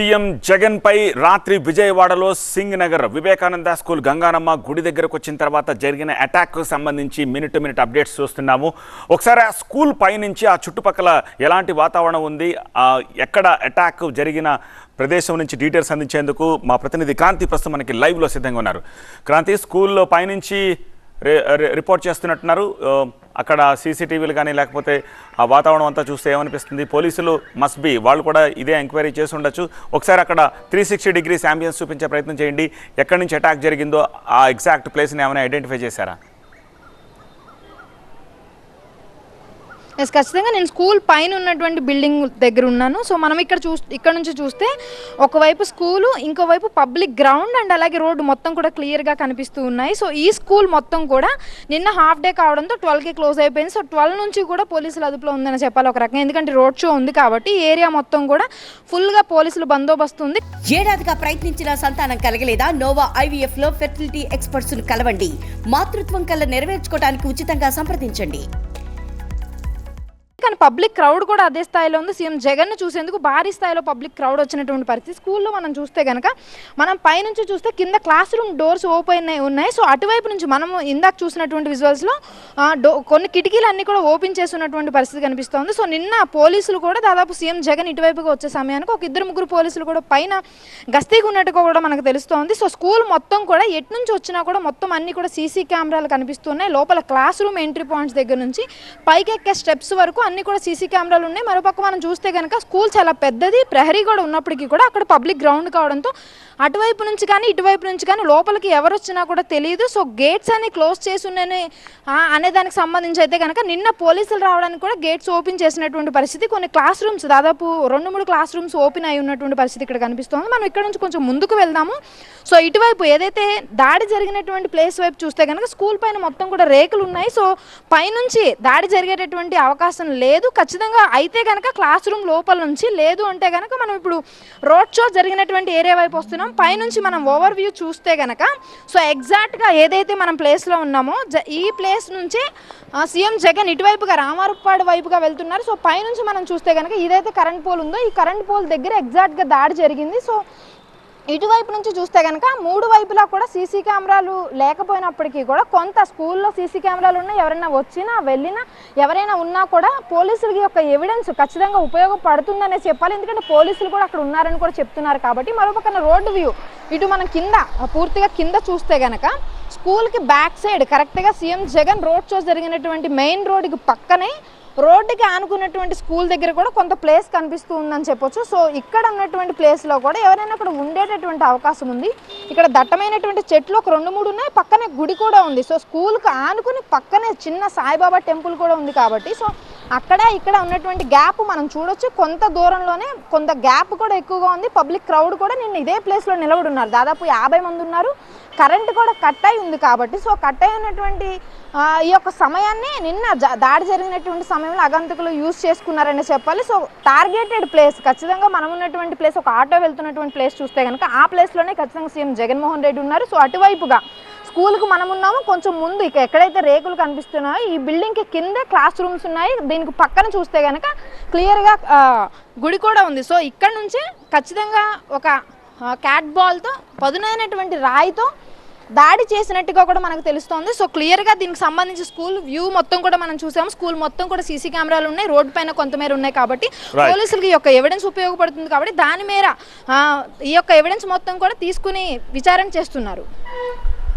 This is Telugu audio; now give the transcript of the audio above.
సీఎం జగన్ పై రాత్రి విజయవాడలో సింగ్ నగర్ వివేకానంద స్కూల్ గంగానమ్మ గుడి దగ్గరకు వచ్చిన తర్వాత జరిగిన అటాక్ సంబంధించి మినిట్ టు మినిట్ అప్డేట్స్ చూస్తున్నాము. ఒకసారి ఆ స్కూల్ పైనుంచి ఆ చుట్టుపక్కల ఎలాంటి వాతావరణం ఉంది? ఆ ఎక్కడ అటాక్ జరిగిన ప్రదేశం నుంచి డీటెయిల్స్ అందించేందుకు మా ప్రతినిధి క్రాంతి ప్రస్తుతం మనకి లైవ్లో సిద్ధంగా ఉన్నారు. క్రాంతి స్కూల్లో పైనుంచి రిపోర్ట్ చేస్తున్నట్టున్నారు. అక్కడ సీసీటీవీలు కానీ లేకపోతే ఆ వాతావరణం అంతా చూస్తే ఏమనిపిస్తుంది? పోలీసులు మస్ట్ బి వాళ్ళు కూడా ఇదే ఎంక్వైరీ చేసి ఉండొచ్చు. ఒకసారి అక్కడ త్రీ సిక్స్టీ డిగ్రీస్ అంబియన్స్ చూపించే ప్రయత్నం చేయండి. ఎక్కడి నుంచి అటాక్ జరిగిందో ఆ ఎగ్జాక్ట్ ప్లేస్ని ఏమైనా ఐడెంటిఫై చేశారా? ఎస్ ఖచ్చితంగా నేను స్కూల్ పైన ఉన్నటువంటి బిల్డింగ్ దగ్గర ఉన్నాను. సో మనం ఇక్కడ చూ ఇక్కడ నుంచి చూస్తే ఒకవైపు స్కూలు ఇంకోవైపు పబ్లిక్ గ్రౌండ్ అండ్ అలాగే రోడ్డు మొత్తం కూడా క్లియర్గా కనిపిస్తూ ఉన్నాయి. సో ఈ స్కూల్ మొత్తం కూడా నిన్న హాఫ్ డే కావడంతో ట్వెల్వ్కి క్లోజ్ అయిపోయింది. సో ట్వెల్వ్ నుంచి కూడా పోలీసులు అదుపులో ఉందని చెప్పాలి ఒక రకంగా. ఎందుకంటే రోడ్ షో ఉంది కాబట్టి ఏరియా మొత్తం కూడా ఫుల్గా పోలీసులు బందోబస్తు ఉంది. ఏడాదిగా ప్రయత్నించిన సంతానం కలగలేదా? నోవా ఐవీఎఫ్లో ఫెర్టిలిటీ ఎక్స్పర్ట్స్ కలవండి. మాతృత్వం కల్లా నెరవేర్చుకోవడానికి ఉచితంగా సంప్రదించండి. కానీ పబ్లిక్ క్రౌడ్ కూడా అదే స్థాయిలో ఉంది. సీఎం జగన్ చూసేందుకు భారీ స్థాయిలో పబ్లిక్ క్రౌడ్ వచ్చినటువంటి పరిస్థితి. స్కూల్లో మనం చూస్తే కనుక మనం పైనుంచి చూస్తే కింద క్లాస్ రూమ్ డోర్స్ ఓపెన్ అయి ఉన్నాయి. సో అటువైపు నుంచి మనం ఇందాక చూసినటువంటి విజువల్స్లో డో కొన్ని కిటికీలు అన్ని కూడా ఓపెన్ చేసి ఉన్నటువంటి పరిస్థితి కనిపిస్తోంది. సో నిన్న పోలీసులు కూడా దాదాపు సీఎం జగన్ ఇటువైపుగా వచ్చే సమయానికి ఒక ఇద్దరు ముగ్గురు పోలీసులు కూడా పైన గస్తీగా ఉన్నట్టుగా కూడా మనకు తెలుస్తోంది. సో స్కూల్ మొత్తం కూడా ఎటు నుంచి వచ్చినా కూడా మొత్తం అన్ని కూడా సీసీ కెమెరాలు కనిపిస్తున్నాయి. లోపల క్లాస్ రూమ్ ఎంట్రీ పాయింట్స్ దగ్గర నుంచి పైకి ఎక్కే స్టెప్స్ వరకు అన్ని కూడా సీసీ కెమెరాలు ఉన్నాయి. మరోపక్క మనం చూస్తే కనుక స్కూల్ చాలా పెద్దది. ప్రహరీ కూడా ఉన్నప్పటికీ కూడా అక్కడ పబ్లిక్ గ్రౌండ్ కావడంతో అటువైపు నుంచి కానీ ఇటువైపు నుంచి కానీ లోపలికి ఎవరు వచ్చినా కూడా తెలియదు సో గేట్స్ అన్ని క్లోజ్ చేసి ఉన్నాయని అనే దానికి సంబంధించి అయితే కనుక నిన్న పోలీసులు రావడానికి కూడా గేట్స్ ఓపెన్ చేసినటువంటి పరిస్థితి కొన్ని క్లాస్ రూమ్స్ దాదాపు రెండు మూడు క్లాస్ రూమ్స్ ఓపెన్ అయి ఉన్నటువంటి పరిస్థితి ఇక్కడ కనిపిస్తోంది. మనం ఇక్కడ నుంచి కొంచెం ముందుకు వెళ్దాము. సో ఇటువైపు ఏదైతే దాడి జరిగినటువంటి ప్లేస్ వైపు చూస్తే కనుక స్కూల్ పైన మొత్తం కూడా రేకులు ఉన్నాయి. సో పైనుంచి దాడి జరిగేటటువంటి అవకాశం లేదు. ఖచ్చితంగా అయితే కనుక క్లాస్ రూమ్ లోపల నుంచి లేదు అంటే కనుక మనం ఇప్పుడు రోడ్ షో జరిగినటువంటి ఏరియా వైపు వస్తున్నాం. పైనుంచి మనం ఓవర్ వ్యూ చూస్తే కనుక సో ఎగ్జాక్ట్గా ఏదైతే మనం ప్లేస్లో ఉన్నామో జ ఈ ప్లేస్ నుంచి సీఎం జగన్ ఇటువైపుగా రామారుప్పాడు వైపుగా వెళ్తున్నారు. సో పైనుంచి మనం చూస్తే కనుక ఇదైతే కరెంట్ పోల్ ఉందో ఈ కరెంట్ పోల్ దగ్గర ఎగ్జాక్ట్గా దాడి జరిగింది. సో ఇటువైపు నుంచి చూస్తే కనుక మూడు వైపులా కూడా సీసీ కెమెరాలు లేకపోయినప్పటికీ కూడా కొంత స్కూల్లో సీసీ కెమెరాలు ఉన్నా ఎవరైనా వచ్చినా వెళ్ళినా ఎవరైనా ఉన్నా కూడా పోలీసులకి యొక్క ఎవిడెన్స్ ఖచ్చితంగా ఉపయోగపడుతుందనే చెప్పాలి. ఎందుకంటే పోలీసులు కూడా అక్కడ ఉన్నారని కూడా చెప్తున్నారు కాబట్టి మరోపక్కన రోడ్డు వ్యూ ఇటు మనం కింద పూర్తిగా కింద చూస్తే కనుక స్కూల్కి బ్యాక్ సైడ్ కరెక్ట్గా సీఎం జగన్ రోడ్ షో జరిగినటువంటి మెయిన్ రోడ్డుకి పక్కనే రోడ్డుకి ఆనుకున్నటువంటి స్కూల్ దగ్గర కూడా కొంత ప్లేస్ కనిపిస్తూ ఉందని చెప్పొచ్చు. సో ఇక్కడ ఉన్నటువంటి ప్లేస్లో కూడా ఎవరైనా అక్కడ ఉండేటటువంటి అవకాశం ఉంది. ఇక్కడ దట్టమైనటువంటి చెట్లు ఒక రెండు మూడు ఉన్నాయి. పక్కనే గుడి కూడా ఉంది. సో స్కూల్కి ఆనుకుని పక్కనే చిన్న సాయిబాబా టెంపుల్ కూడా ఉంది కాబట్టి. సో అక్కడ ఇక్కడ ఉన్నటువంటి గ్యాప్ మనం చూడొచ్చు. కొంత దూరంలోనే కొంత గ్యాప్ కూడా ఎక్కువగా ఉంది. పబ్లిక్ క్రౌడ్ కూడా నిన్న ఇదే ప్లేస్లో నిలబడి ఉన్నారు. దాదాపు యాభై మంది ఉన్నారు. కరెంట్ కూడా కట్ అయి ఉంది కాబట్టి సో కట్ అయి ఉన్నటువంటి ఈ యొక్క సమయాన్ని నిన్న దాడి జరిగినటువంటి సమయంలో అగంతకులు యూజ్ చేసుకున్నారని చెప్పాలి. సో టార్గెటెడ్ ప్లేస్ ఖచ్చితంగా మనం ఉన్నటువంటి ప్లేస్ ఒక ఆటో వెళ్తున్నటువంటి ప్లేస్ చూస్తే కనుక ఆ ప్లేస్లోనే ఖచ్చితంగా సీఎం జగన్మోహన్ రెడ్డి ఉన్నారు. సో అటువైపుగా స్కూల్కి మనం ఉన్నాము. కొంచెం ముందు ఇక ఎక్కడైతే రేకులు కనిపిస్తున్నాయో ఈ బిల్డింగ్కి కింద క్లాస్ రూమ్స్ ఉన్నాయి. దీనికి పక్కన చూస్తే కనుక క్లియర్గా గుడి కూడా ఉంది. సో ఇక్కడ నుంచే ఖచ్చితంగా ఒక క్యాట్ బాల్తో పదునైనటువంటి రాయితో దాడి చేసినట్టుగా కూడా మనకు తెలుస్తోంది. సో క్లియర్గా దీనికి సంబంధించి స్కూల్ వ్యూ మొత్తం కూడా మనం చూసాము. స్కూల్ మొత్తం కూడా సీసీ కెమెరాలు ఉన్నాయి. రోడ్డు పైన కొంతమేర ఉన్నాయి కాబట్టి. పోలీసులకి యొక్క ఎవిడెన్స్ ఉపయోగపడుతుంది కాబట్టి దాని మేర ఈ యొక్క ఎవిడెన్స్ మొత్తం కూడా తీసుకుని విచారణ చేస్తున్నారు.